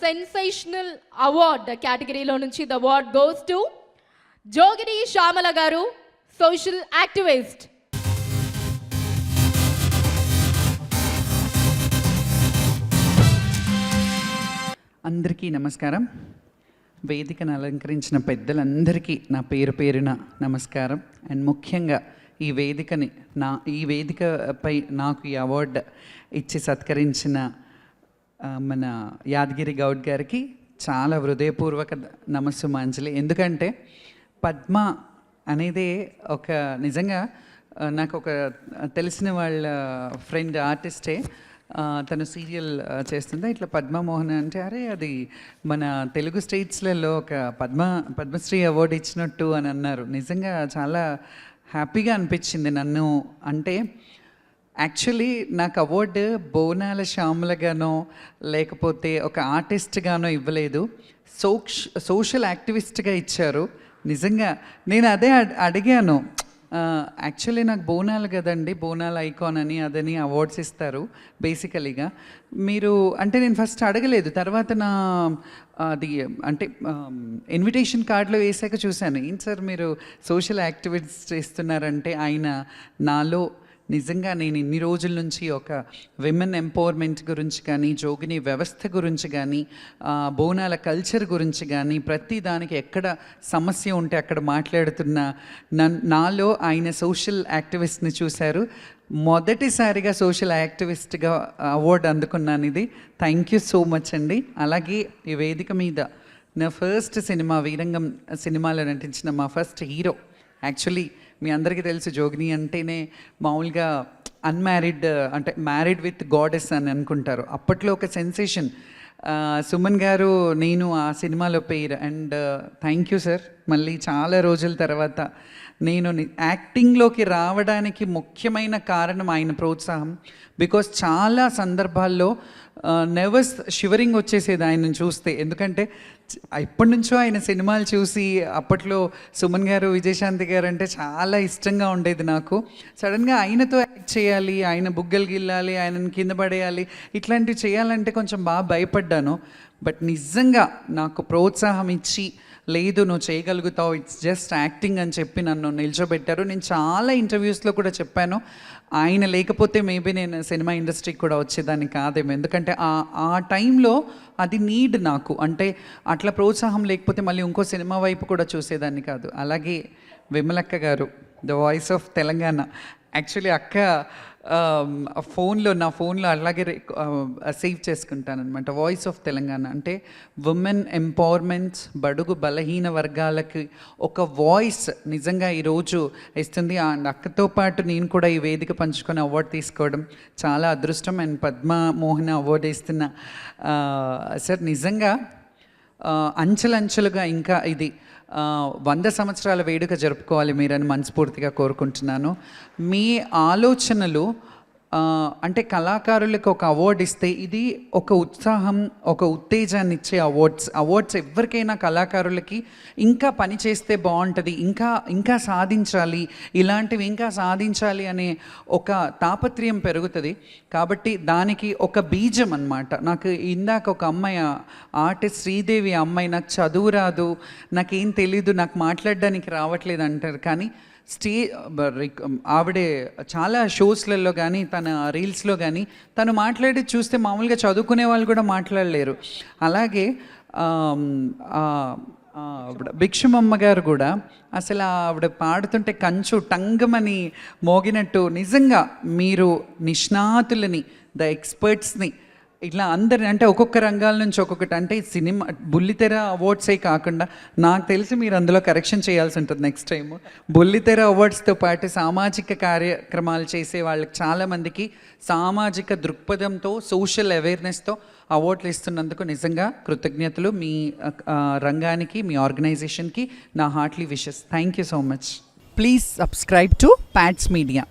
Sensational award కేటగిరీలో నుంచి the award goes to jogini Shyamala garu social activist అందరికీ నమస్కారం. వేదికను అలంకరించిన పెద్దలందరికీ నా పేరు పేరున నమస్కారం. అండ్ ముఖ్యంగా ఈ వేదికని నా ఈ వేదికపై నాకు ఈ అవార్డు ఇచ్చి సత్కరించిన మన యాదగిరి గౌడ్ గారికి చాలా హృదయపూర్వక నమస్సుమాంజలి ఎందుకంటే పద్మ అనేది ఒక నిజంగా నాకు ఒక తెలిసిన వాళ్ళ ఫ్రెండ్ ఆర్టిస్టే తను సీరియల్ చేస్తుందా? ఇట్లా పద్మమోహన్ అంటే అరే అది మన తెలుగు స్టేట్స్లలో ఒక పద్మ పద్మశ్రీ అవార్డు ఇచ్చినట్టు అని అన్నారు. నిజంగా చాలా హ్యాపీగా అనిపించింది నన్ను. అంటే యాక్చువల్లీ నాకు అవార్డు బోనాల శ్యాములగానో లేకపోతే ఒక ఆర్టిస్ట్గానో ఇవ్వలేదు. సోక్ష సోషల్ యాక్టివిస్ట్గా ఇచ్చారు. నిజంగా నేను అదే అడ్- అడిగాను. యాక్చువల్లీ నాకు బోనాలు కదండి బోనాల ఐకాన్ అని అదని అవార్డ్స్ ఇస్తారు బేసికలీగా మీరు అంటే నేను ఫస్ట్ అడగలేదు. తర్వాత నా అది అంటే ఇన్విటేషన్ కార్డులో వేసాక చూశాను. ఏంటి సార్ మీరు సోషల్ యాక్టివిటీస్ చేస్తున్నారంటే ఆయన నాలో నిజంగా నేను ఇన్ని రోజుల నుంచి ఒక విమెన్ ఎంపవర్మెంట్ గురించి కానీ జోగిని వ్యవస్థ గురించి కానీ బోనాల కల్చర్ గురించి కానీ ప్రతి దానికి ఎక్కడ సమస్య ఉంటే అక్కడ మాట్లాడుతున్న నన్ నాలో ఆయన సోషల్ యాక్టివిస్ట్ని చూశారు. మొదటిసారిగా సోషల్ యాక్టివిస్ట్గా అవార్డు అందుకున్నాను ఇది. థ్యాంక్ యూ సో మచ్ అండి. అలాగే ఈ వేదిక మీద నా ఫస్ట్ సినిమా వీరంగం సినిమాలో నటించిన మా ఫస్ట్ హీరో యాక్చువల్లీ మీ అందరికీ తెలుసు జోగిని అంటేనే మామూలుగా అన్మ్యారీడ్ అంటే మ్యారీడ్ విత్ గాడెస్ అని అనుకుంటారు. అప్పట్లో ఒక సెన్సేషన్ సుమన్ గారు నేను ఆ సినిమాలో పేరు అండ్ థ్యాంక్ యూ సార్ మళ్ళీ చాలా రోజుల తర్వాత నేను యాక్టింగ్లోకి రావడానికి ముఖ్యమైన కారణం ఆయన ప్రోత్సాహం. బికాస్ చాలా సందర్భాల్లో నెర్వస్ షివరింగ్ వచ్చేసేది ఆయనను చూస్తే. ఎందుకంటే ఎప్పటి నుంచో ఆయన సినిమాలు చూసి అప్పట్లో సుమన్ గారు విజయశాంతి గారు అంటే చాలా ఇష్టంగా ఉండేది నాకు. సడన్గా ఆయనతో యాక్ట్ చేయాలి ఆయన బుగ్గలు గిల్లాలి ఆయనను కింద పడేయాలి ఇట్లాంటివి చేయాలంటే కొంచెం బాగా భయపడ్డాను. బట్ నిజంగా నాకు ప్రోత్సాహం ఇచ్చి లేదు నువ్వు చేయగలుగుతావు ఇట్స్ జస్ట్ యాక్టింగ్ అని చెప్పి నన్ను నిల్చోబెట్టారు. నేను చాలా ఇంటర్వ్యూస్లో కూడా చెప్పాను. ఆయన లేకపోతే మేబీ నేను సినిమా ఇండస్ట్రీకి కూడా వచ్చేదాన్ని కాదేమో. ఎందుకంటే ఆ ఆ టైంలో అది నీడ్ నాకు. అంటే అట్లా ప్రోత్సాహం లేకపోతే మళ్ళీ ఇంకో సినిమా వైపు కూడా చూసేదాన్ని కాదు. అలాగే విమలక్క గారు the voice of Telangana. Actually అక్క Um, ఫోన్లో నా ఫోన్లో అలాగే సేవ్ చేసుకుంటాను అనమాట వాయిస్ ఆఫ్ తెలంగాణ అంటే ఉమెన్ ఎంపవర్మెంట్స్ బడుగు బలహీన వర్గాలకి ఒక వాయిస్ నిజంగా ఈరోజు ఇస్తుంది. అండ్ అక్కతో పాటు నేను కూడా ఈ వేదిక పంచుకొని అవార్డు తీసుకోవడం చాలా అదృష్టం. అండ్ పద్మమోహన్ అవార్డు ఇస్తున్న సార్ నిజంగా అంచెలంచెలుగా ఇంకా ఇది వంద సంవత్సరాల వేడుక జరుపుకోవాలి మీరని మనస్ఫూర్తిగా కోరుకుంటున్నాను. మీ ఆలోచనలు అంటే కళాకారులకు ఒక అవార్డు ఇస్తే ఇది ఒక ఉత్సాహం ఒక ఉత్తేజాన్ని ఇచ్చే అవార్డ్స్ అవార్డ్స్ ఎవరికైనా కళాకారులకి ఇంకా పని చేస్తే బాగుంటుంది ఇంకా ఇంకా సాధించాలి ఇలాంటివి ఇంకా సాధించాలి అనే ఒక తాపత్రయం పెరుగుతుంది. కాబట్టి దానికి ఒక బీజం అన్నమాట. నాకు ఇందాక ఒక అమ్మాయి ఆర్టిస్ట్ శ్రీదేవి అమ్మాయి నాకు చదువు రాదు నాకేం తెలీదు నాకు మాట్లాడడానికి రావట్లేదు అంటారు. కానీ స్టే ఆవిడే చాలా షోస్లలో కానీ తన రీల్స్లో కానీ తను మాట్లాడి చూస్తే మామూలుగా చదువుకునే వాళ్ళు కూడా మాట్లాడలేరు. అలాగే భిక్షుమమ్మ భిక్షమమ్మ గారు కూడా అసలు ఆవిడ పాడుతుంటే కంచు టంగమని మోగినట్టు నిజంగా మీరు నిష్ణాతులని ద ఎక్స్పర్ట్స్ని ఇట్లా అందరిని అంటే ఒక్కొక్క రంగాల నుంచి ఒక్కొక్కటి. అంటే సినిమా బుల్లితెర అవార్డ్సే కాకుండా నాకు తెలిసి మీరు అందులో కరెక్షన్ చేయాల్సి ఉంటుంది నెక్స్ట్ టైం బుల్లితెర అవార్డ్స్తో పాటు సామాజిక కార్యక్రమాలు చేసే వాళ్ళకి చాలామందికి సామాజిక దృక్పథంతో సోషల్ అవేర్నెస్తో అవార్డులు ఇస్తున్నందుకు నిజంగా కృతజ్ఞతలు. మీ రంగానికి మీ ఆర్గనైజేషన్కి నా heartly wishes thank you so much please subscribe to Pats media